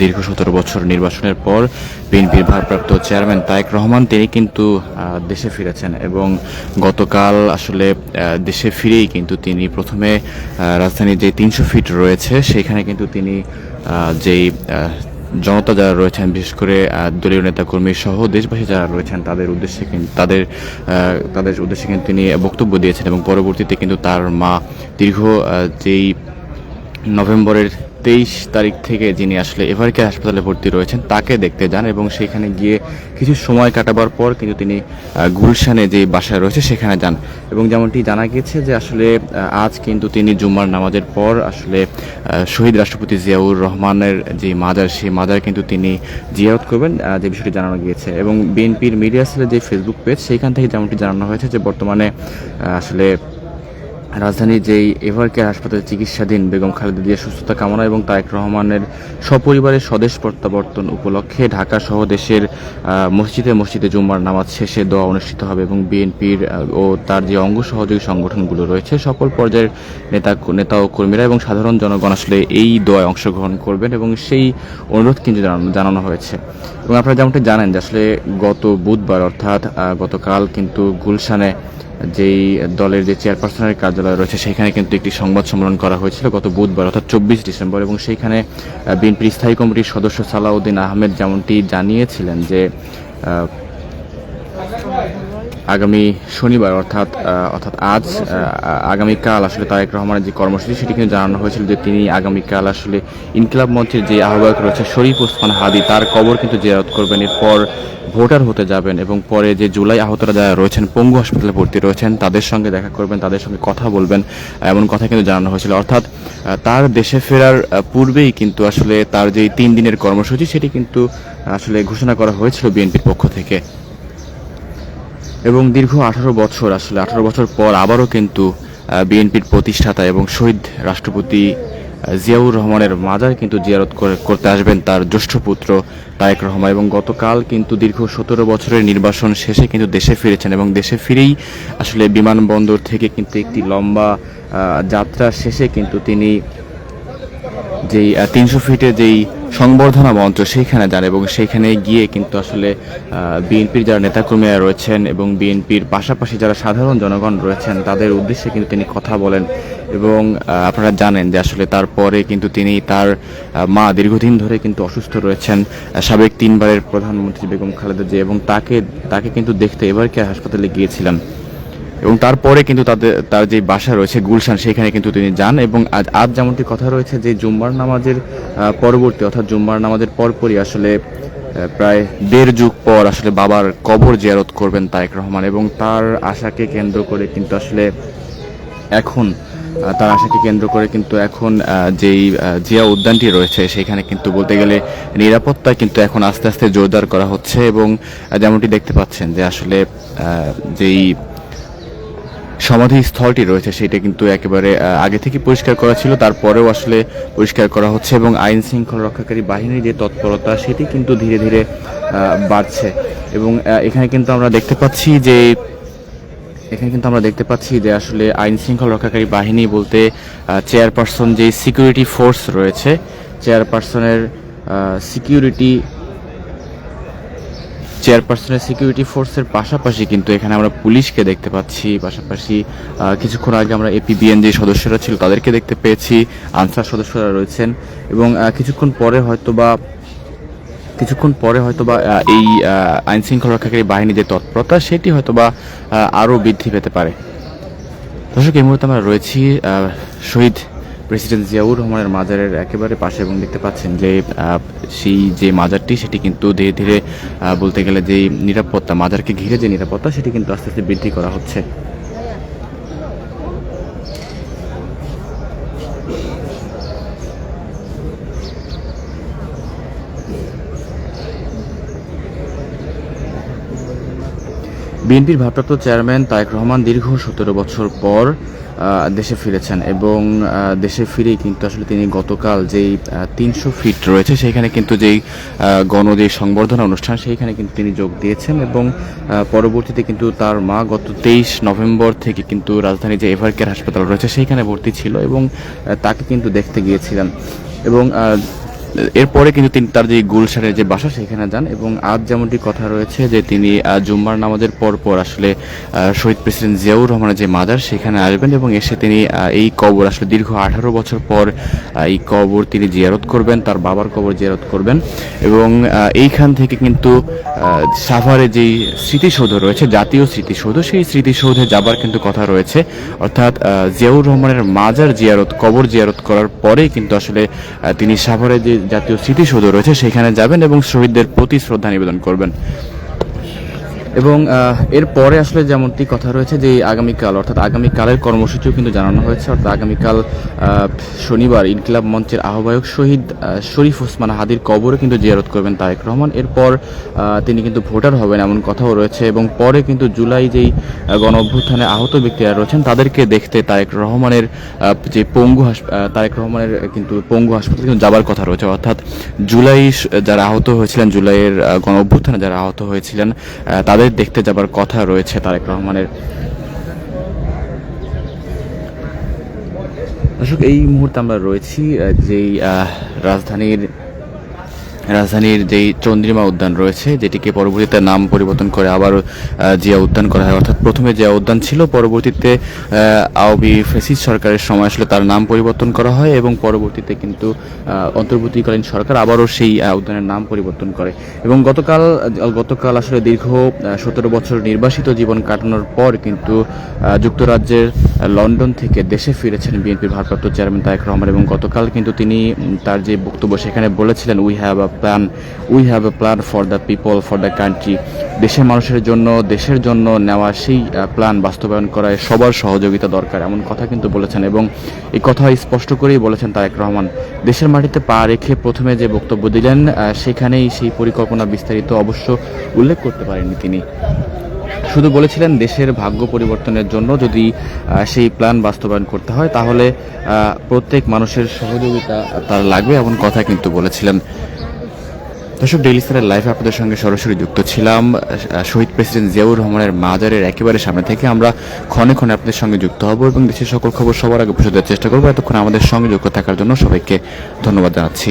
দীর্ঘ সতেরো বছর নির্বাচনের পর বিএনপির ভারপ্রাপ্ত চেয়ারম্যান তায়েক রহমান, তিনি কিন্তু দেশে ফিরেছেন এবং গতকাল আসলে দেশে ফিরেই কিন্তু তিনি প্রথমে রাজধানীর যে তিনশো ফিট রয়েছে, সেখানে কিন্তু তিনি যেই জনতা যারা রয়েছেন, বিশেষ করে দলীয় নেতাকর্মী সহ দেশবাসী যারা রয়েছেন, তাদের উদ্দেশ্যে কিন্তু তাদের তাদের উদ্দেশ্যে কিন্তু তিনি বক্তব্য দিয়েছেন এবং পরবর্তীতে কিন্তু তার মা দীর্ঘ যেই নভেম্বরের তেইশ তারিখ থেকে যিনি আসলে এভারকে হাসপাতালে ভর্তি রয়েছেন, তাকে দেখতে যান এবং সেখানে গিয়ে কিছু সময় কাটাবার পর কিন্তু তিনি গুলশানে যে বাসায় রয়েছে সেখানে যান। এবং যেমনটি জানা গিয়েছে যে আসলে আজ কিন্তু তিনি জুম্মার নামাজের পর আসলে শহীদ রাষ্ট্রপতি জিয়াউর রহমানের যে মাজার, সেই মাজার কিন্তু তিনি জিয়ারত করবেন যে বিষয়টি জানানো গিয়েছে। এবং বিএনপির মিডিয়া সেলের যে ফেসবুক পেজ সেইখান থেকে যেমনটি জানানো হয়েছে যে বর্তমানে আসলে রাজধানীর যেই এভারকেয়ার হাসপাতালে চিকিৎসাধীন বেগম খালেদা জিয়ার সুস্থতা কামনা এবং তারেক রহমানের সপরিবারের স্বদেশ প্রত্যাবর্তন উপলক্ষে ঢাকা সহ দেশের মসজিদে মসজিদে জুম্মার নামাজ শেষে দোয়া অনুষ্ঠিত হবে এবং বিএনপির ও তার যে অঙ্গ সহযোগী সংগঠনগুলো রয়েছে, সকল পর্যায়ের নেতা নেতা ও কর্মীরা এবং সাধারণ জনগণ আসলে এই দোয়ায় অংশগ্রহণ করবেন এবং সেই অনুরোধ কিন্তু জানানো হয়েছে। এবং আপনারা যেমনটি জানেন যে আসলে গত বুধবার অর্থাৎ গতকাল কিন্তু গুলশানে যেই দলের যে চেয়ারপারসনের কার্যালয় রয়েছে, সেখানে কিন্তু একটি সংবাদ সম্মেলন করা হয়েছিল গত বুধবার, অর্থাৎ চব্বিশ ডিসেম্বর, এবং সেইখানে বিএনপির স্থায়ী কমিটির সদস্য সালাউদ্দিন আহমেদ যেমনটি জানিয়েছিলেন যে আগামী শনিবার, অর্থাৎ অর্থাৎ আজ আগামীকাল আসলে তারেক রহমানের যে কর্মসূচি, সেটি কিন্তু জানানো হয়েছিল যে তিনি আগামীকাল আসলে ইনকিলাব মঞ্চের যে আহ্বায়ক রয়েছে শরীফ ওসমান হাদি, তার কবর কিন্তু জেরাত করবেন। এরপর ভোটার হতে যাবেন এবং পরে যে জুলাই আহতরা যারা রয়েছেন, পঙ্গু হাসপাতালে ভর্তি রয়েছেন, তাদের সঙ্গে দেখা করবেন, তাদের সঙ্গে কথা বলবেন, এমন কথা কিন্তু জানানো হয়েছিল। অর্থাৎ তার দেশে ফেরার পূর্বেই কিন্তু আসলে তার যে তিন দিনের কর্মসূচি, সেটি কিন্তু আসলে ঘোষণা করা হয়েছিল বিএনপির পক্ষ থেকে। এবং দীর্ঘ আঠারো বছর, আসলে আঠারো বছর পর আবারও কিন্তু বিএনপির প্রতিষ্ঠাতা এবং শহীদ রাষ্ট্রপতি জিয়াউর রহমানের মাজার কিন্তু জিয়ারত করে- করতে আসবেন তার জ্যেষ্ঠ পুত্র তারেক রহমান এবং গতকাল কিন্তু দীর্ঘ সতেরো বছরের নির্বাসন শেষে কিন্তু দেশে ফিরেছেন এবং দেশে ফিরেই আসলে বিমানবন্দর থেকে কিন্তু একটি লম্বা যাত্রা শেষে কিন্তু তিনি যেই তিনশো ফিটে যেই সংবর্ধনা মঞ্চ সেইখানে যান এবং সেইখানে গিয়ে কিন্তু আসলে বিএনপির যারা নেতাকর্মীরা রয়েছেন এবং বিএনপির পাশাপাশি যারা সাধারণ জনগণ রয়েছেন, তাদের উদ্দেশ্যে কিন্তু তিনি কথা বলেন এবং আপনারা জানেন যে আসলে তারপরে কিন্তু তিনি তার মা দীর্ঘদিন ধরে কিন্তু অসুস্থ রয়েছেন। সাবেক তিনবারের প্রধানমন্ত্রী বেগম খালেদা জিয়া এবং তাকে তাকে কিন্তু দেখতে এবার কে হাসপাতালে গিয়েছিলেন? এবং তারপরে কিন্তু তাদের, তার যে বাসা রয়েছে গুলশান, সেখানে কিন্তু তিনি যান এবং আজ আজ যেমনটি কথা রয়েছে যে জুম্মার নামাজের পরবর্তী অর্থাৎ জুম্মার নামাজের পরপরই আসলে প্রায় দেড় যুগ পর আসলে বাবার কবর জিয়ারত করবেন তারেক রহমান এবং তার আশাকে কেন্দ্র করে কিন্তু আসলে এখন তার আশাকে কেন্দ্র করে কিন্তু এখন যেই জিয়া উদ্যানটি রয়েছে সেখানে কিন্তু বলতে গেলে নিরাপত্তা কিন্তু এখন আস্তে আস্তে জোরদার করা হচ্ছে এবং যেমনটি দেখতে পাচ্ছেন যে আসলে যেই সমাধি স্থলটি রয়েছে, সেটা কিন্তু একেবারে আগে থেকে পরিষ্কার করা ছিল, তারপরেও আসলে পরিষ্কার করা হচ্ছে এবং আইন শৃঙ্খলা রক্ষাকারী বাহিনীর যে তৎপরতা, সেটি কিন্তু ধীরে ধীরে বাড়ছে। এবং এখানে কিন্তু আমরা দেখতে পাচ্ছি যে, এখানে কিন্তু আমরা দেখতে পাচ্ছি যে আসলে আইন শৃঙ্খলা রক্ষাকারী বাহিনী বলতে চেয়ারপারসন যে সিকিউরিটি ফোর্স রয়েছে চেয়ারপারসনের সিকিউরিটি চেয়ারপারসনের সিকিউরিটি ফোর্সের পাশাপাশি কিন্তু এখানে আমরা পুলিশকে দেখতে পাচ্ছি। পাশাপাশি কিছুক্ষণ আগে আমরা এপিবিএন যে সদস্যরা ছিল তাদেরকে দেখতে পেয়েছি। আনসার সদস্যরা রয়েছেন এবং কিছুক্ষণ পরে হয়তো বা কিছুক্ষণ পরে হয়তোবা এই আইন শৃঙ্খলা রক্ষাকারী বাহিনীর যে তৎপরতা, সেটি হয়তোবা আরও বৃদ্ধি পেতে পারে। দর্শক, এই মুহূর্তে আমরা রয়েছি শহীদ প্রেসিডেন্ট জিয়াউর রহমানের মাজারের একেবারে পাশে এবং দেখতে পাচ্ছেন যে সেই যে মাজারটি, সেটি কিন্তু ধীরে ধীরে বলতে গেলে যে নিরাপত্তা, মাজারকে ঘিরে যে নিরাপত্তা, সেটি কিন্তু আস্তে আস্তে বৃদ্ধি করা হচ্ছে। বিএনপির ভারপ্রাপ্ত চেয়ারম্যান তারেক রহমান দীর্ঘ সতেরো বছর পর দেশে ফিরেছেন এবং দেশে ফিরেই কিন্তু আসলে তিনি গতকাল যেই তিনশো ফিট রয়েছে, সেইখানে কিন্তু যেই গণ যে সংবর্ধনা অনুষ্ঠান, সেইখানে কিন্তু তিনি যোগ দিয়েছেন এবং পরবর্তীতে কিন্তু তার মা গত তেইশ নভেম্বর থেকে কিন্তু রাজধানী যে এভারকেয়ার হাসপাতাল রয়েছে, সেইখানে ভর্তি ছিল এবং তাকে কিন্তু দেখতে গিয়েছিলেন এবং এরপরে কিন্তু তিনি তার যে গুলশানের যে বাসা, সেখানে যান এবং আজ যেমনটি কথা রয়েছে যে তিনি জুম্মার নামাজের পর পর আসলে শহীদ প্রেসিডেন্ট জিয়াউর রহমানের যে মাজার, সেখানে আসবেন এবং এসে তিনি এই কবর আসলে দীর্ঘ আঠারো বছর পর এই কবর তিনি জিয়ারত করবেন, তার বাবার কবর জিয়ারত করবেন এবং এইখান থেকে কিন্তু সাভারে যেই স্মৃতিসৌধ রয়েছে, জাতীয় স্মৃতিসৌধ, সেই স্মৃতিসৌধে যাবার কিন্তু কথা রয়েছে। অর্থাৎ জিয়াউর রহমানের মাজার জিয়ারত, কবর জিয়ারত করার পরেই কিন্তু আসলে তিনি সাভারে যে জাতীয় স্মৃতিসৌধ রয়েছে সেখানে যাবেন এবং শহীদদের প্রতি শ্রদ্ধা নিবেদন করবেন। এবং এরপরে আসলে যেমনটি কথা রয়েছে যে আগামীকাল অর্থাৎ আগামীকালের কর্মসূচিও কিন্তু জানানো হয়েছে। অর্থাৎ আগামীকাল শনিবার ইনকিলাব মঞ্চের আহ্বায়ক শহীদ শরীফ ওসমান হাদির কবরে কিন্তু জিয়ারত করবেন তারেক রহমান। এরপর তিনি কিন্তু ভোটার হবেন এমন কথাও রয়েছে এবং পরে কিন্তু জুলাই যেই গণ অভ্যুত্থানে আহত ব্যক্তিরা রয়েছেন তাদেরকে দেখতে তারেক রহমানের যে পঙ্গু তারেক রহমানের কিন্তু পঙ্গু হাসপাতালে কিন্তু যাবার কথা রয়েছে। অর্থাৎ জুলাই যারা আহত হয়েছিলেন জুলাইয়ের গণ অভ্যুত্থানে যারা আহত হয়েছিলেন আহ, তাদের দেখতে যাবার কথা রয়েছে তারেক রহমানের। দর্শক এই মুহূর্তে আমরা রয়েছি যেই রাজধানীর রাজধানীর যেই চন্দ্রিমা উদ্যান রয়েছে, যেটিকে পরবর্তীতে নাম পরিবর্তন করে আবারও জিয়া উদ্যান করা হয়। অর্থাৎ প্রথমে জিয়া উদ্যান ছিল, পরবর্তীতে আওয়ামী ফেসিস সরকারের সময় আসলে তার নাম পরিবর্তন করা হয় এবং পরবর্তীতে কিন্তু অন্তর্বর্তীকালীন সরকার আবারও সেই উদ্যানের নাম পরিবর্তন করে। এবং গতকাল গতকাল আসলে দীর্ঘ সতেরো বছর নির্বাসিত জীবন কাটানোর পর কিন্তু যুক্তরাজ্যের লন্ডন থেকে দেশে ফিরেছেন বিএনপির ভারপ্রাপ্ত চেয়ারম্যান তারেক রহমান এবং গতকাল কিন্তু তিনি তার যে বক্তব্য সেখানে বলেছিলেন we have plan we have a plan for the people for the country দেশের মানুষের জন্য, দেশের জন্য নেওয়া সেই প্ল্যান বাস্তবায়ন করায় সবার সহযোগিতা দরকার, এমন কথা কিন্তু বলেছেন। এবং এই কথা স্পষ্ট করেই বলেছেন তারেক রহমান। দেশের মাটিতে পা রেখে প্রথমে যে বক্তব্য দিলেন সেখানেই সেই পরিকল্পনা বিস্তারিত অবশ্য উল্লেখ করতে পারেননি তিনি। শুধু বলেছিলেন দেশের ভাগ্য পরিবর্তনের জন্য যদি সেই প্ল্যান বাস্তবায়ন করতে হয়, তাহলে প্রত্যেক মানুষের সহযোগিতা তার লাগবে, এমন কথা কিন্তু বলেছিলেন। দর্শক ডেইলি স্টারের লাইফে আপনাদের সঙ্গে সরাসরি যুক্ত ছিলাম শহীদ প্রেসিডেন্ট জিয়াউর রহমানের মাজারের একেবারে সামনে থেকে আমরা ক্ষণে ক্ষণে আপনাদের সঙ্গে যুক্ত হব এবং দেশের সকল খবর সবার আগে পৌঁছে দেওয়ার চেষ্টা করব। এতক্ষণ আমাদের সঙ্গে যুক্ত থাকার জন্য সবাইকে ধন্যবাদ জানাচ্ছি।